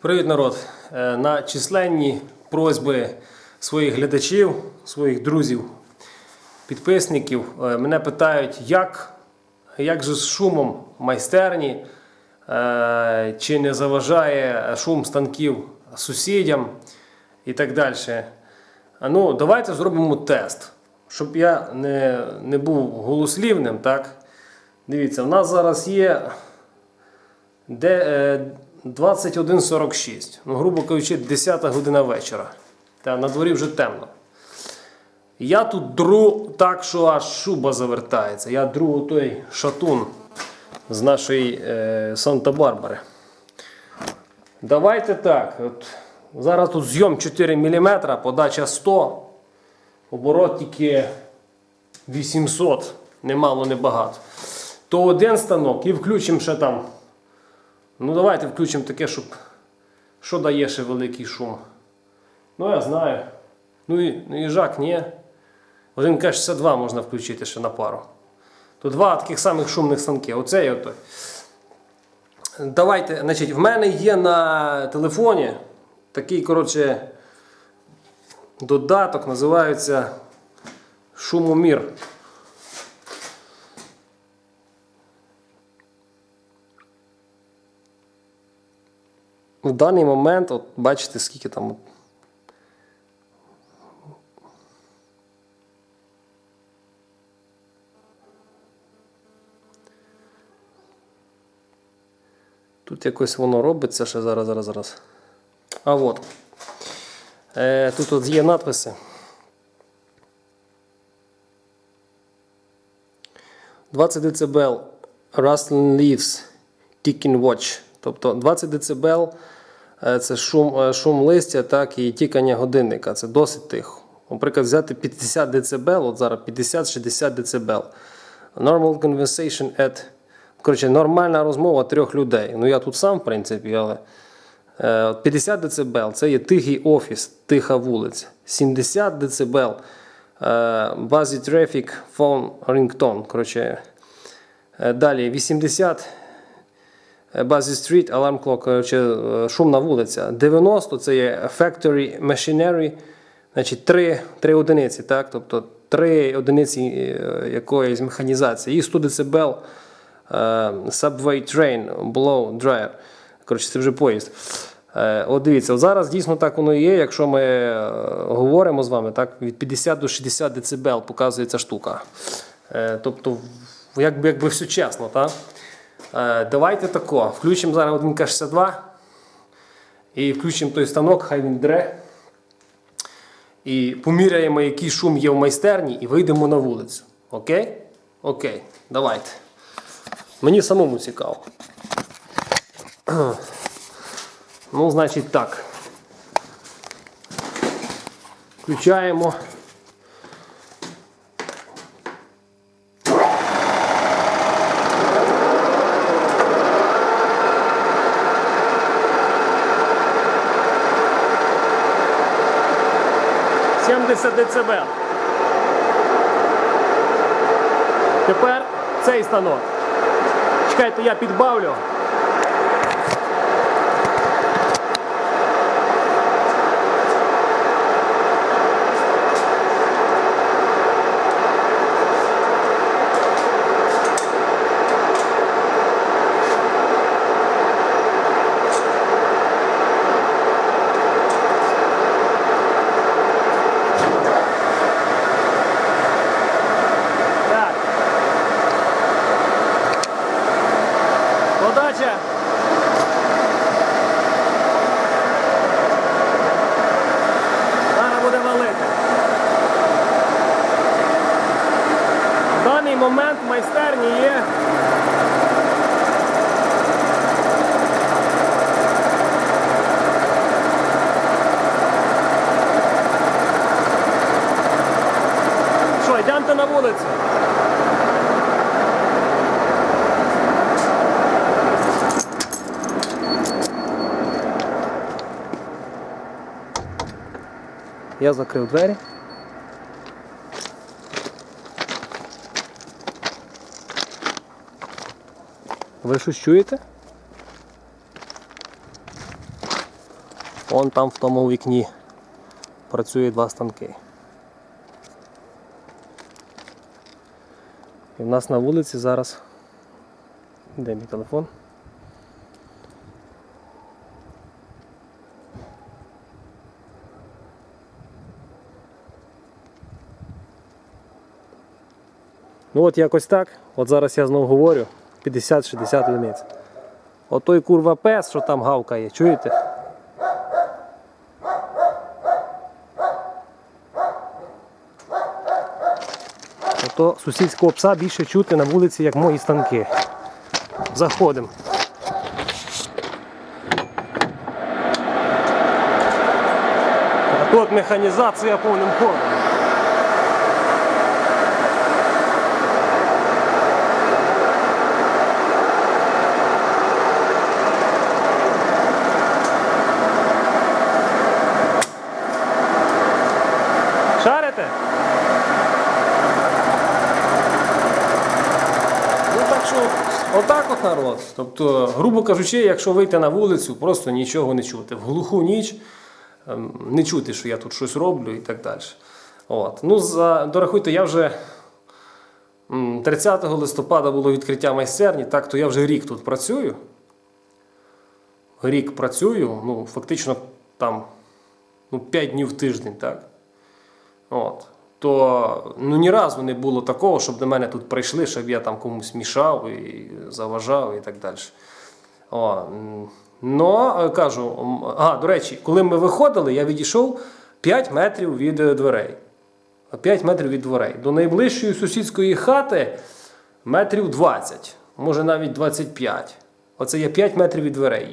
Привіт, народ! Е, На численні просьби своїх глядачів, своїх друзів, підписників е, мене питають, як, як же з шумом майстерні, е, чи не заважає шум станків сусідям і так далі. Ну, давайте зробимо тест, щоб я не, не був голослівним. Так? Дивіться, в нас зараз є де, 21.46. Ну, грубо кажучи, 10 година вечора. Та на дворі вже темно. Я тут дру так, що аж шуба завертається. Я дру той шатун з нашої е, Санта-Барбари. Давайте так. От, зараз тут зйом 4 мм, подача 100, оборот тільки 800, немало, не багато. То один станок і включимо ще там. Ну давайте включимо таке, щоб. Що дає ще великий шум? Ну я знаю. Ну і, ну і жак, ні. Один К-62 можна включити ще на пару. То два таких самих шумних станки. Оце і отой. Давайте, значить, в мене є на телефоні такий, коротше, додаток, називається Шумомір. В даний момент, от бачите, скільки там. Тут якось воно робиться ще зараз, зараз, зараз. А от. Е, тут от є надписи. «20 дБ Rustling Leaves Ticking Watch. Тобто 20 дБ це шум, е, шум листя, так, і тікання годинника. Це досить тихо. Наприклад, взяти 50 дБ, от зараз 50-60 дБ. Normal conversation at. Коротше, нормальна розмова трьох людей. Ну я тут сам, в принципі, але. е, 50 дБ це є тихий офіс, тиха вулиця. 70 дБ е, Buzzy Traffic Phone Ringtone. Е, далі 80 е, Buzzy Street Alarm Clock, коротше, е, шумна вулиця. 90 це є Factory Machinery, значить 3, 3 одиниці, так? тобто 3 одиниці е, якоїсь механізації. І 100 дБ е, Subway Train Blow Dryer. Коротше, це вже поїзд. Е, От дивіться, от зараз дійсно так воно і є. Якщо ми е, говоримо з вами, так, від 50 до 60 дБ показує ця штука. Е, Тобто, якби, якби все чесно. Так? Е, Давайте тако. Включимо зараз один К62 і включимо той станок, хай він дре. І поміряємо, який шум є в майстерні, і вийдемо на вулицю. Окей? Окей, давайте. Мені самому цікаво. Ну, значить так. Включаємо. Сімдесят дБ. Тепер цей станок. Чекайте, я підбавлю. Так. Подача. Зараз буде валити. В даний момент в майстерні є. Що, йдемте на вулицю? Я закрив двері. Ви щось чуєте? Вон там в тому вікні працює два станки. І в нас на вулиці зараз. Де мій телефон? Ну от якось так. От зараз я знову говорю 50-60 одиниць. Отой курва пес, що там гавкає, чуєте? Ото сусідського пса більше чути на вулиці, як мої станки. Заходимо. Тут механізація повним ходом. Шарите? Ну так що, отак от народ. Тобто, грубо кажучи, якщо вийти на вулицю, просто нічого не чути. В глуху ніч ем, не чути, що я тут щось роблю і так далі. От. Ну, за, дорахуйте, я вже 30 листопада було відкриття майстерні, так, то я вже рік тут працюю. Рік працюю, ну, фактично там ну, 5 днів в тиждень, так. От. То ну, ні разу не було такого, щоб до мене тут прийшли, щоб я там комусь мішав і заважав і так далі. О, ну, е, кажу, а, до речі, коли ми виходили, я відійшов 5 метрів від е, дверей. 5 метрів від дверей. До найближчої сусідської хати метрів 20, може навіть 25. Оце є 5 метрів від дверей.